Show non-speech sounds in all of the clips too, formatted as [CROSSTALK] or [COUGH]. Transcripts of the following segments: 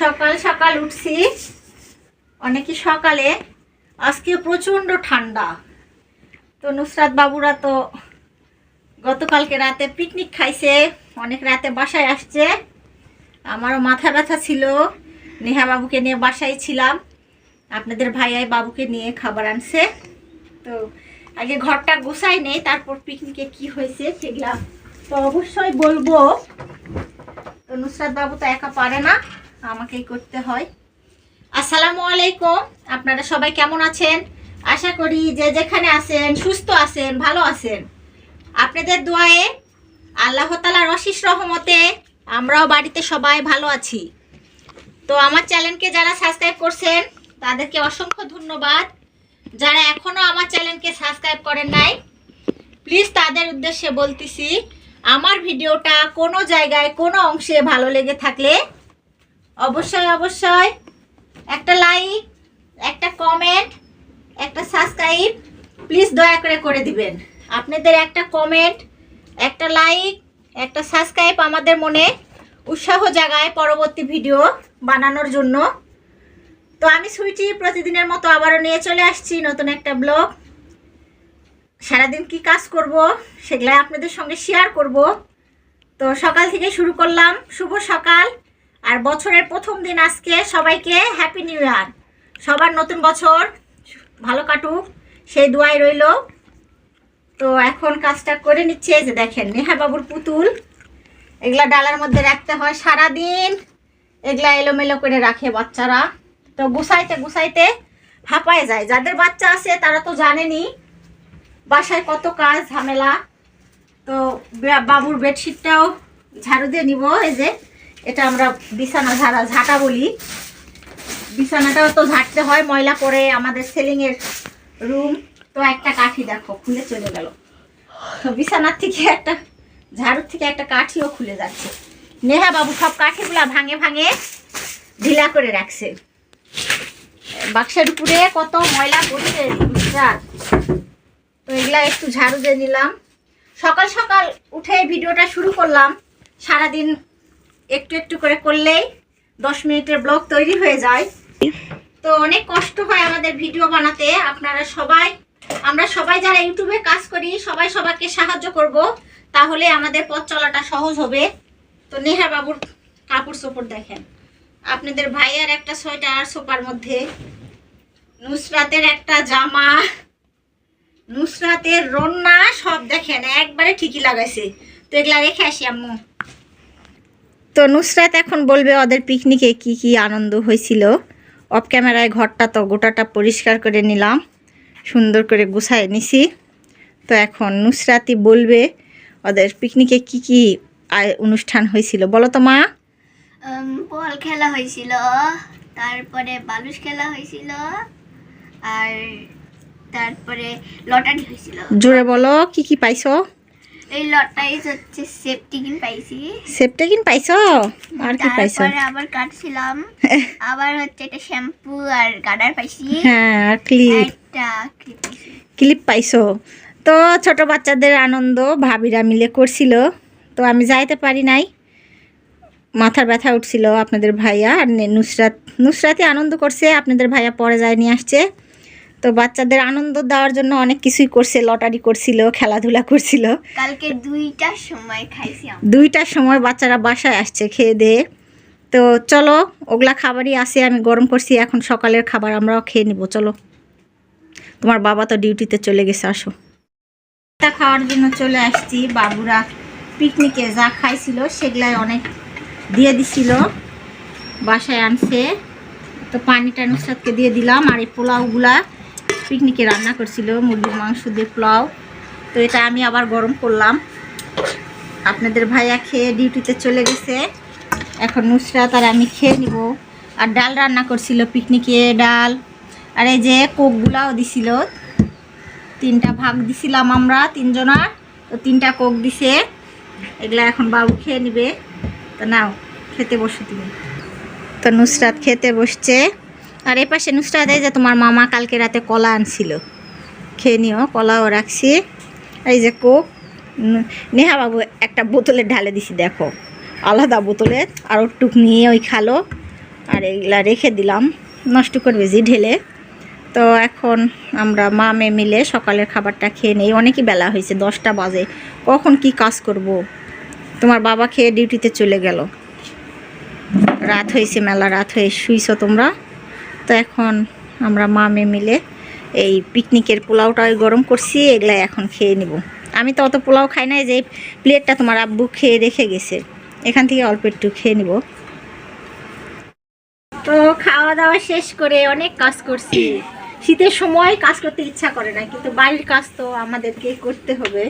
সকাল সকাল উঠছি। অনেকে সকালে। আজকে প্রচণ্ড ঠান্ডা। তো নুসরাত বাবুরা তো গতকালকে রাতে পিকনিক খাইছে। অনেক রাতে বাসায় আসছে। আমারও মাথা ব্যথা ছিল। নেহা বাবুকে নিয়ে বাসায় ছিলাম। আপনাদের ভাইয়াই বাবুকে নিয়ে খাবার আনছে। তো আগে ঘরটা গুছাই নেই, তারপর পিকনিকে কি হয়েছে সেগুলা তো অবশ্যই বলব। তো নুসরাত বাবু তো একা পারে না। আমাকেই করতে হয়। আসসালামু আলাইকুম। আপনারা সবাই কেমন আছেন? আশা করি যে যেখানে আছেন, সুস্থ আছেন, ভালো আছেন। আপনাদের দোয়ায়ে আল্লাহ তালার অশিস রহমতে আমরাও বাড়িতে সবাই ভালো আছি। তো আমার চ্যানেলকে যারা সাবস্ক্রাইব করছেন, তাদেরকে অসংখ্য ধন্যবাদ। যারা এখনও আমার চ্যানেলকে সাবস্ক্রাইব করেন নাই, প্লিজ তাদের উদ্দেশ্যে বলতেছি, আমার ভিডিওটা কোনো জায়গায়, কোনো অংশে ভালো লেগে থাকলে অবশ্যই অবশ্যই। একটা লাইক একটা কমেন্ট একটা সাবস্ক্রাইব প্লিজ দয়া করে করে দিবেন। আপনাদের একটা কমেন্ট একটা লাইক একটা সাবস্ক্রাইব আমাদের মনে উৎসাহ জাগায় পরবর্তী ভিডিও বানানোর জন্য। তো আমি সুইটি প্রতিদিনের মতো আবারও নিয়ে চলে আসছি নতুন একটা ব্লগ সারাদিন কি কাজ করব সেগুলো আপনাদের সঙ্গে শেয়ার করব। তো সকাল থেকে শুরু করলাম। শুভ সকাল। আর বছরের প্রথম দিন আজকে সবাইকে হ্যাপি নিউ ইয়ার সবার নতুন বছর, ভালো কাটুক, সেই দোয়াই রইল। তো এখন কাজটা করে নিচ্ছে যে দেখেন, নেহা বাবুর পুতুল। এগুলা ডালার মধ্যে রাখতে হয় সারা দিন এগুলা এলোমেলো করে রাখে বাচ্চারা। তো গুছাইতে গুছাইতে হাঁপায় যায়। যাদের বাচ্চা আছে, তারা তো জানেনি বাসায় কত কাজ ঝামেলা। তো বাবুর বেডশিটটাও ঝাড়ু দিয়ে নিব, এই যে এটা আমরা বিছানা ঝাড়া, ঝাঁটা বলি। বিছানাটাও তো ঝাড়তে হয়, ময়লা পরে আমাদের সেলিংয়ের রুম তো একটা কাঠি দেখো, খুলে চলে গেল। বিছানার থেকে একটা, ঝাড়ুর থেকে একটা কাঠিও খুলে যাচ্ছে। নেহা বাবু সব কাঠিগুলা ভাঙে ভাঙে ঢিলা করে রাখছে। বাক্সের উপরে কত ময়লা পড়ছে তো এগুলা একটু ঝাড়ু দিয়ে নিলাম। সকাল সকাল উঠে ভিডিওটা শুরু করলাম। সারাদিন একটু একটু করে করলেই দশ মিনিটের ব্লগ তৈরি হয়ে যায়। তো অনেক কষ্ট হয় আমাদের ভিডিও বানাতে। আপনারা সবাই, আমরা সবাই যারা ইউটিউবে কাজ করি, সবাই সবাইকে সাহায্য করব। তাহলে আমাদের পথ চলাটা সহজ হবে। তো নেহা বাবুর কাপড় চোপড় দেখেন। আপনাদের ভাইয়ার একটা সোয়েটার সোপার মধ্যে, নুসরাতের একটা জামা, নুসরাতের রন্না সব দেখেন। একবারে ঠিকই লাগাইছে। তো এগুলা রেখে আসি আম্মু। তো নুসরাত এখন বলবে ওদের পিকনিকে কি কি আনন্দ হয়েছিল। অফ ক্যামেরায় ঘরটা তো গোটাটা পরিষ্কার করে নিলাম সুন্দর করে গুছায় নিছি। তো এখন নুসরাতি বলবে ওদের পিকনিকে কি কি অনুষ্ঠান হয়েছিল। বলো তো মা। বল খেলা হয়েছিল তারপরে বালুস খেলা হয়েছিল আর তারপরে লটারি হয়েছিল। জোরে বলো কি কি পাইছো? এই লটারি হচ্ছে সেফটি কিন পাইছি। সেপটেকিন পাইছো? আর কি পাইছো? তারপরে আবার কাটছিলাম। [LAUGHS] আবার হচ্ছে একটা শ্যাম্পু আর গার্ডার পাইছি। হ্যাঁ আর ক্লিপ একটা ক্লিপ পাইছো। তো ছোট বাচ্চাদের আনন্দ ভাবিরা মিলে করছিল। তো আমি যাইতে পারি নাই। মাথার ব্যথা উঠছিল আপনাদের ভাইয়া আর নুসরাত নুসরাতই আনন্দ করছে। আপনাদের ভাইয়া পরে যায় নিয়ে আসছে। তো বাচ্চাদের আনন্দ দেওয়ার জন্য অনেক কিছুই করছে লটারি করছিল খেলাধুলা করছিল। কালকে দুইটার সময় খাইছি দুইটার সময় বাচ্চারা বাসায় আসছে খেয়ে দিয়ে। তো চলো ওগুলা খাবারই আছে আমি গরম করছি এখন সকালের খাবার আমরাও খেয়ে নিব চলো। তোমার বাবা তো ডিউটিতে চলে গেছে আসো। তা খাওয়ার জন্য চলে আসছি বাবুরা পিকনিকে যা খাইছিল সেগুলাই অনেক দিয়ে দিছিল। বাসায় আনছে তো পানিটা নুসরাতকে দিয়ে দিলাম আর এই পোলাওগুলা পিকনিকে রান্না করছিল মুরগির মাংস দিয়ে পোলাও। তো এটা আমি আবার গরম করলাম। আপনাদের ভাইয়া খেয়ে ডিউটিতে চলে গেছে। এখন নুসরাত আর আমি খেয়ে নিব। আর ডাল রান্না করছিল পিকনিকে ডাল। আর এই যে কোকগুলাও দিছিল। তিনটা ভাগ দিছিলাম আমরা তিনজনার। তো তিনটা কোক দিছে। এগুলা এখন বাবু খেয়ে নিবে। তো নাও, খেতে বসো তুমি। তো নুসরাত খেতে বসছে। আর এই পাশে নুসরাত এই যে তোমার মামা কালকে রাতে কলা আনছিল। খেয়ে নিও, কলাও রাখছি। এই যে কোক নেহা বাবু একটা বোতলে ঢালে দিছি, দেখো। আলাদা বোতলে, আর টুক নিয়ে ওই খালো। আর এইগুলা রেখে দিলাম, নষ্ট করবে জি ঢেলে। তো এখন আমরা মা মেয়ে মিলে সকালের খাবারটা খেয়ে নেই। অনেকই বেলা হয়েছে, দশটা বাজে। কখন কি কাজ করব? তোমার বাবা খেয়ে ডিউটিতে চলে গেল। রাত হয়েছে, মেলা রাত হয়ে শুইছো তোমরা। তো এখন আমরা মা মেয়ে মিলে এই পিকনিকের পোলাওটা গরম করছি এগুলা এখন খেয়ে নিব। আমি তো অত পোলাও খাই না যে প্লেটটা তোমার আব্বু খেয়ে রেখে গেছে। এখান থেকে অল্প একটু খেয়ে নিব। তো খাওয়া দাওয়া শেষ করে অনেক কাজ করছি। শীতের সময় কাজ করতে ইচ্ছা করে না, কিন্তু বাড়ির কাজ তো আমাদেরকে করতে হবে।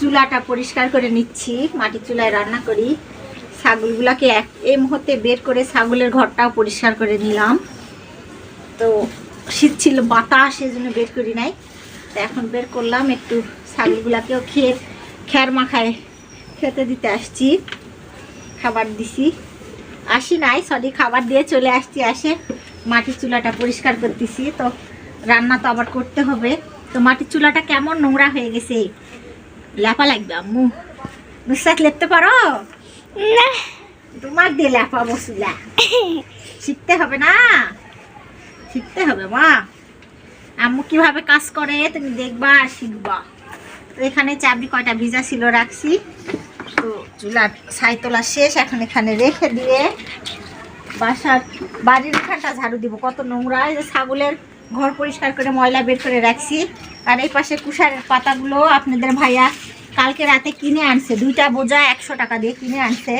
চুলাটা পরিষ্কার করে নিচ্ছি, মাটির চুলায় রান্না করি। ছাগলগুলাকে এক এই মুহূর্তে বের করে ছাগলের ঘরটাও পরিষ্কার করে নিলাম। তো শীত ছিল, বাতাস এই জন্য বের করি নাই। তো এখন বের করলাম, একটু ছাগলগুলাকেও খেয়ে খ্যার মাখায় খেতে দিতে আসছি। খাবার দিছি। আসি নাই সরি খাবার দিয়ে চলে আসছি, আসে মাটির চুলাটা পরিষ্কার করতেছি। তো রান্না তো আবার করতে হবে। তো মাটির চুলাটা কেমন নোংরা হয়ে গেছে? লেপা লাগবে, আম্মু। নুসরাত, লেপতে পারো? না। তোমার দিয়ে লেপাবো চুলা শিখতে হবে না। শিখতে হবে, মা। আম্মু কীভাবে কাজ করে, তুমি দেখবা আর শিখবা। এখানে চাবি কয়টা ভিজা ছিল রাখছি। তো চুলার ছাই তোলা শেষ, এখন এখানে রেখে দিয়ে বাসার বাড়ির উঠানটা ঝাড়ু দিব। কত নোংরা যে ছাগলের ঘর পরিষ্কার করে ময়লা বের করে রাখছি। আর এই পাশে কুষারের পাতাগুলো আপনাদের ভাইয়া কালকে রাতে কিনে আনছে, দুইটা বোঝা একশো টাকা দিয়ে কিনে আনছে।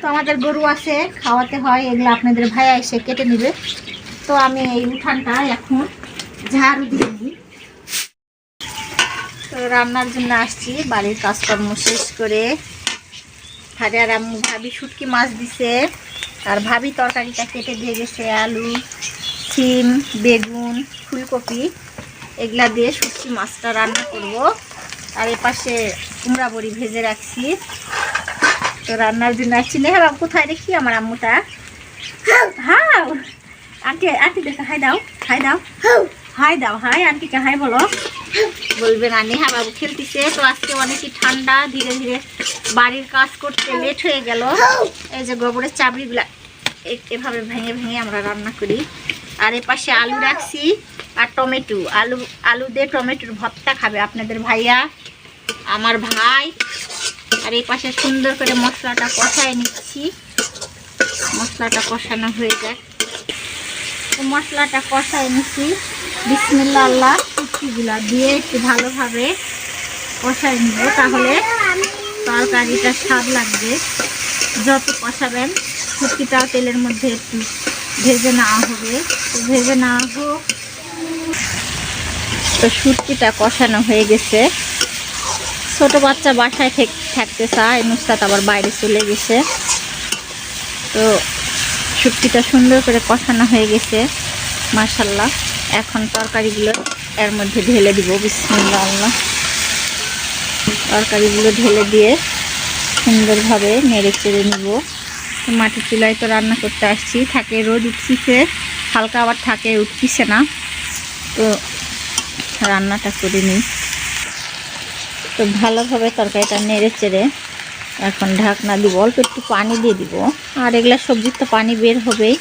তো আমাদের গরু আছে, খাওয়াতে হয়, এগুলো আপনাদের ভাইয়া এসে কেটে নেবে। তো আমি এই উঠানটা এখন ঝাড়ু দিয়ে নিই তো রান্নার জন্য আসছি, বাড়ির কাজকর্ম শেষ করে। আর আম্মু, ভাবি শুটকি মাছ দিছে, আর ভাবি তরকারিটা কেটে দিয়ে গেছে, আলু, সিম, বেগুন, ফুলকপি, এগুলা দিয়ে শুটকি মাছটা রান্না করব। আর এ পাশে কুমড়া বড়ি ভেজে রাখছি। তো রান্নার জন্য আসছি। নেহা বাবু, কোথায় দেখি আমার আম্মুটা? হাও আন্টি আন্টি আন্টিদেরকে হাই দাও হাই দাও। হাই দাও, হাই আন্টিকে হাই বলো। বলবে না, নেহা বাবু খেলতেছে। তো আজকে অনেকই ঠান্ডা, ধীরে ধীরে বাড়ির কাজ করতে লেট হয়ে গেল। এই যে গোবরের চাবড়িগুলা এভাবে ভেঙে ভেঙে আমরা রান্না করি। আর এ পাশে আলু রাখছি। আর টমেটো, আলু আলু দিয়ে টমেটোর ভর্তা খাবে আপনাদের ভাইয়া, আমার ভাই। আর এই পাশে সুন্দর করে মশলাটা কষায় নিচ্ছি। মশলাটা কষানো হয়ে তো মশলাটা কষায় নিচ্ছি। বিসমিল্লা কুচিগুলা দিয়ে একটু ভালোভাবে কষায় নিব তাহলে তরকারিটা স্বাদ লাগবে। যত কষাবেন, শুটকিটাও তেলের মধ্যে একটু ভেজে নেওয়া হবে। ভেজে নেওয়া হোক তো শুটকিটা কষানো হয়ে গেছে। ছোট বাচ্চা বাসায় থেক- থাকতে চায়, নুসরাত আবার বাইরে চলে গেছে। তো শুটকিটা সুন্দর করে কষানো হয়ে গেছে মাশাল্লাহ এখন তরকারিগুলো এর মধ্যে ঢেলে দিব বিসমিল্লা আল্লাহ। তরকারিগুলো ঢেলে দিয়ে সুন্দরভাবে নেড়ে চেড়ে নিব। তো মাটির চুলায় তো রান্না করতে আসছি, থাকে রোদ উঠছিছে হালকা আবার থাকে, উঠতিছে না। তো রান্নাটা করে নিই। তো ভালোভাবে তরকারিটা নেড়ে চেড়ে এখন ঢাকনা দিব। অল্প একটু পানি দিয়ে দিব। আর এগুলা সবজির তো পানি বের হবেই।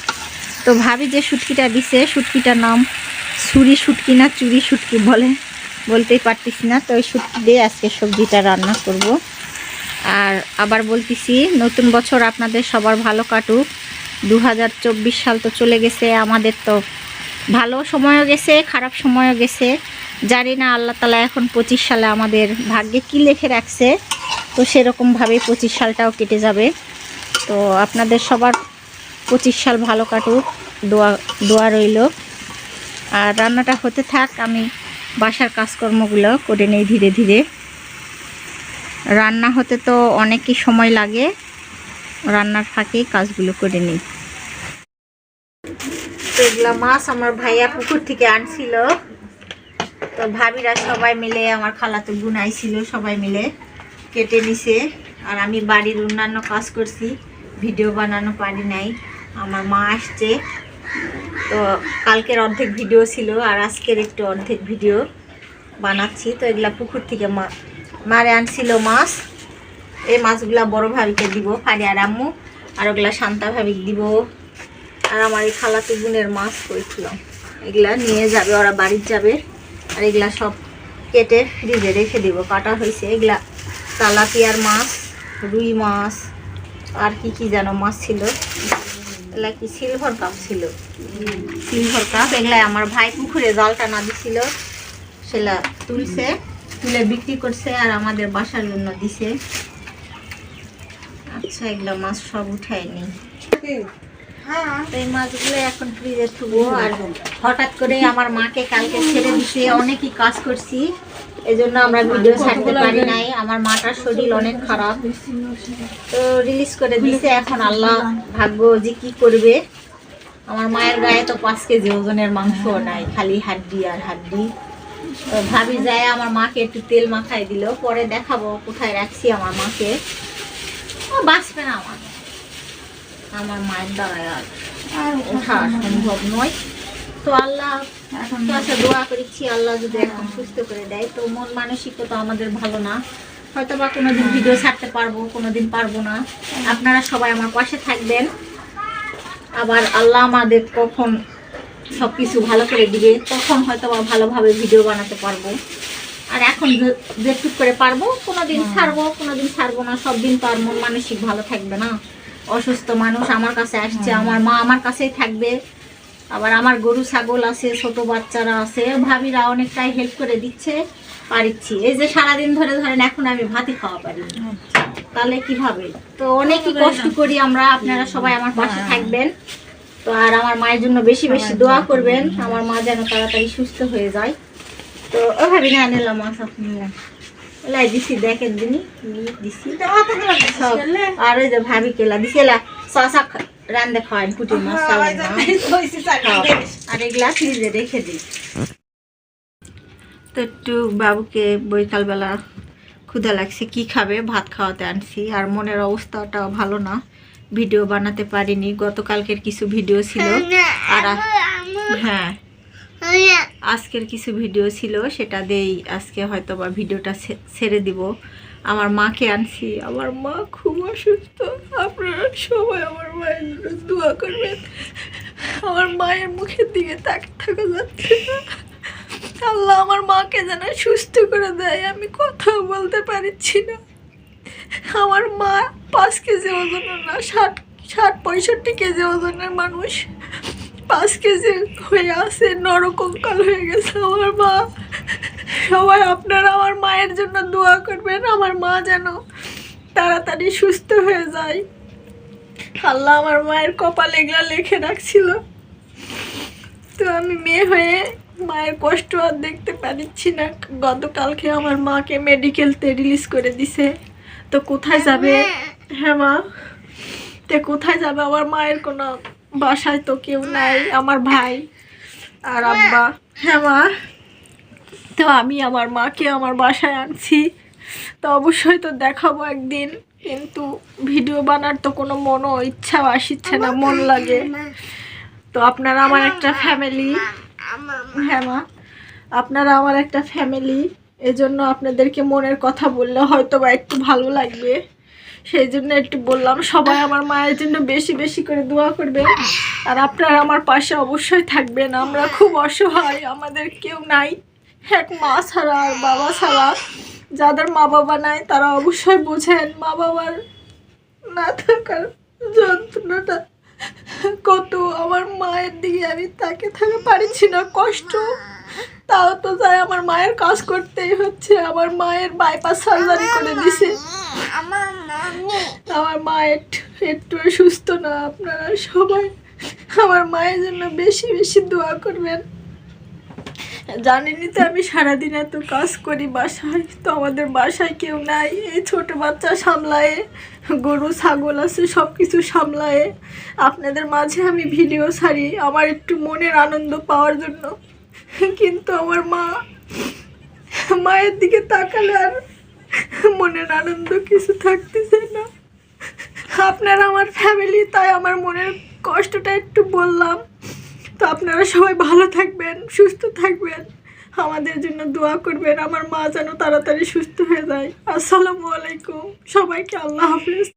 তো ভাবি যে শুটকিটা দিছে শুটকিটার নাম ছুরি শুটকি না চুরি শুটকি বলে, বলতেই পারতেছি না। তো ওই শুটকি দিয়ে আজকে সবজিটা রান্না করব। আর আবার বলতেছি, নতুন বছর আপনাদের সবার ভালো কাটুক। দু হাজার চব্বিশ সাল তো চলে গেছে, আমাদের তো ভালো সময়ও গেছে, খারাপ সময়ও গেছে। জানি না, আল্লাহ তালা এখন পঁচিশ সালে আমাদের ভাগ্যে কি লেখে রাখছে। তো সেরকমভাবেই পঁচিশ সালটাও কেটে যাবে। তো আপনাদের সবার পঁচিশ সাল ভালো কাটুক, দোয়া দোয়া রইল। আর রান্নাটা হতে থাক, আমি বাসার কাজকর্মগুলো করে নেই ধীরে ধীরে। রান্না হতে তো অনেকই সময় লাগে, রান্নার ফাঁকেই কাজগুলো করে নিই। তো এগুলো মাছ আমার ভাইয়া পুকুর থেকে আনছিল। তো ভাবিরা সবাই মিলে, আমার খালাতো বোন আইছিল, সবাই মিলে কেটে নিছে। আর আমি বাড়ির অন্যান্য কাজ করছি, ভিডিও বানানো পারি নাই, আমার মা আসছে। তো কালকের অর্ধেক ভিডিও ছিল, আর আজকের একটু অর্ধেক ভিডিও বানাচ্ছি। তো এগুলা পুকুর থেকে মা মারে আনছিল মাছ। এই মাছগুলা বড় ভাবিকে দিব, ফারি আর আম্মু, আর ওগুলা শান্তা ভাবিক দিব। আর আমার এই খালাতো বোনের মাছ করেছিল এগুলা নিয়ে যাবে, ওরা বাড়ির যাবে। আর এগুলা সব কেটে ফ্রিজে রেখে দিব। কাটা হয়েছে এগুলা তালাপিয়ার মাছ, রুই মাছ, আর কি কি যেন মাছ ছিল। এগুলা কি সিলভার কাপ ছিল? সিলভার কাপ এগুলা আমার ভাই পুকুরে জালটা না দিছিল। সেটা তুলছে, তুলে বিক্রি করছে আর আমাদের বাসার জন্য দিছে। আচ্ছা এগুলা মাছ সব উঠাই নি তো এই মাছগুলো এখন ফ্রিজে থুবো আর হঠাৎ করে আমার মাকে কালকে ছেড়ে দিতে অনেকই কাজ করছি। এই জন্য আমরা ভিডিও ছাড়তে পারি নাই। আমার মাটার শরীর অনেক খারাপ। তো রিলিজ করে দিছে। এখন আল্লাহ ভাগ্য যে কি করবে। আমার মায়ের গায়ে তো পাঁচ কেজি ওজনের মাংস নাই। খালি হাড্ডি আর হাড্ডি। তো ভাবি যায় আমার মাকে একটু তেল মাখাই দিল। পরে দেখাবো কোথায় রাখছি আমার মাকে। ও বাঁচবে না আমার। আমার মায়ের দ্বারায় আর ওঠা সম্ভব নয়। তো আল্লাহ এখন কাছে দোয়া করেছি আল্লাহ যদি এখন সুস্থ করে দেয়। তো মন মানসিকতা আমাদের ভালো না। হয়তো বা কোনোদিন ভিডিও ছাড়তে পারব কোনোদিন পারব না। আপনারা সবাই আমার পাশে থাকবেন। আবার আল্লাহ আমাদের কখন সব কিছু ভালো করে দিবে তখন হয়তো বা ভালোভাবে ভিডিও বানাতে পারব। আর এখন যে- যেটুক করে পারব কোনোদিন ছাড়বো কোনোদিন ছাড়বো না সব দিন তো আর মন মানসিক ভালো থাকবে না। অসুস্থ মানুষ আমার কাছে আসছে আমার মা আমার কাছেই থাকবে। আবার আমার গরু ছাগল আছে ছোট বাচ্চারা আছে ভাবিরা অনেকটাই হেল্প করে দিচ্ছে পারিচ্ছি। এই যে সারাদিন ধরে ধরেন এখন আমি ভাতই খাওয়া পারি তাহলে কীভাবে? তো অনেকই কষ্ট করি আমরা আপনারা সবাই আমার পাশে থাকবেন। তো আর আমার মায়ের জন্য বেশি বেশি দোয়া করবেন আমার মা যেন তাড়াতাড়ি সুস্থ হয়ে যায়। তো ওভাবে না নিলাম মাছ আপনি লাই দিছি দেখেন দিনি দিছি। সব। আর ওই যে ভাবি কেলা দিছি এলা শশা রান্দে খাওয়াই পুটির মাছ চালের খাও। আর এগুলা ফ্রিজে রেখে দিই। তো একটু বাবুকে বৈকালবেলা ক্ষুধা লাগছে কি খাবে? ভাত খাওয়াতে আনছি। আর মনের অবস্থাটাও ভালো না। ভিডিও বানাতে পারিনি। গতকালকের কিছু ভিডিও ছিল। আর আ- হ্যাঁ। আজকের কিছু ভিডিও ছিল, সেটা দেই আজকে হয়তো বা ভিডিওটা ছেড়ে দিব। আমার মাকে আনছি, আমার মা খুব অসুস্থ। আপনারা সবাই আমার মায়ের দোয়া করবেন। আমার মায়ের মুখের দিকে তাকে থাকা যাচ্ছে আল্লাহ আমার মাকে যেন সুস্থ করে দেয়, আমি কথাও বলতে পারছি না। আমার মা পাঁচ কেজি ওজনের না, ষাট ষাট, পঁয়ষট্টি কেজি ওজনের মানুষ। পাঁচ কেজি হয়ে আছে নরকঙ্কাল হয়ে গেছে আমার মা। সবাই আপনারা আমার মায়ের জন্য দোয়া করবেন আমার মা যেন তাড়াতাড়ি সুস্থ হয়ে যায়। আল্লাহ আমার মায়ের কপালে এগুলা লিখে রাখছিল। তো আমি মেয়ে হয়ে মায়ের কষ্ট আর দেখতে পারিচ্ছি না। গতকালকে আমার মাকে মেডিকেলতে রিলিজ করে দিছে। তো কোথায় যাবে? হ্যাঁ মা। তো কোথায় যাবে? আমার মায়ের কোনো বাসায় তো কেউ নাই, আমার ভাই আর আব্বা। হ্যাঁ মা। তো আমি আমার মাকে আমার বাসায় আনছি। তো অবশ্যই তো দেখাবো একদিন, কিন্তু ভিডিও বানার তো কোনো মনও ইচ্ছা আসিচ্ছে না, মন লাগে। তো আপনারা আমার একটা ফ্যামিলি হ্যাঁ মা। আপনারা আমার একটা ফ্যামিলি এজন্য আপনাদেরকে মনের কথা বললে হয়তো বা একটু ভালো লাগবে। সেই জন্য একটু বললাম, সবাই আমার মায়ের জন্য বেশি বেশি করে দোয়া করবেন আর আপনারা আমার পাশে অবশ্যই থাকবেন, আমরা খুব অসহায়, আমাদের কেউ নাই। এক মা ছাড়া আর বাবা ছাড়া। যাদের মা বাবা নাই, তারা অবশ্যই বোঝেন মা বাবার না থাকার যন্ত্রণাটা কত। আমার মায়ের দিকে আমি তাকে থাকা পারছি না, কষ্ট। তাও তো যাই আমার মায়ের কাজ করতেই হচ্ছে। আমার মায়ের বাইপাস সার্জারি করে দিছে। আমার মা একটু একটু সুস্থ না আপনারা সবাই আমার মায়ের জন্য বেশি বেশি দোয়া করবেন। জানেনই তো আমি সারাদিন এত কাজ করি বাসায় তো আমাদের বাসায় কেউ নাই। এই ছোট বাচ্চা সামলায়ে গরু ছাগল আছে সব কিছু সামলায়ে আপনাদের মাঝে আমি ভিডিও ছাড়ি। আমার একটু মনের আনন্দ পাওয়ার জন্য। কিন্তু আমার মা মায়ের দিকে তাকালে আর মনের আনন্দ কিছু থাকতেছে না। আপনারা আমার ফ্যামিলি তাই আমার মনের কষ্টটা একটু বললাম। তো আপনারা সবাই ভালো থাকবেন, সুস্থ থাকবেন। আমাদের জন্য দোয়া করবেন, আমার মা যেন তাড়াতাড়ি সুস্থ হয়ে যায়। আসসালামু আলাইকুম, সবাইকে আল্লাহ হাফিজ।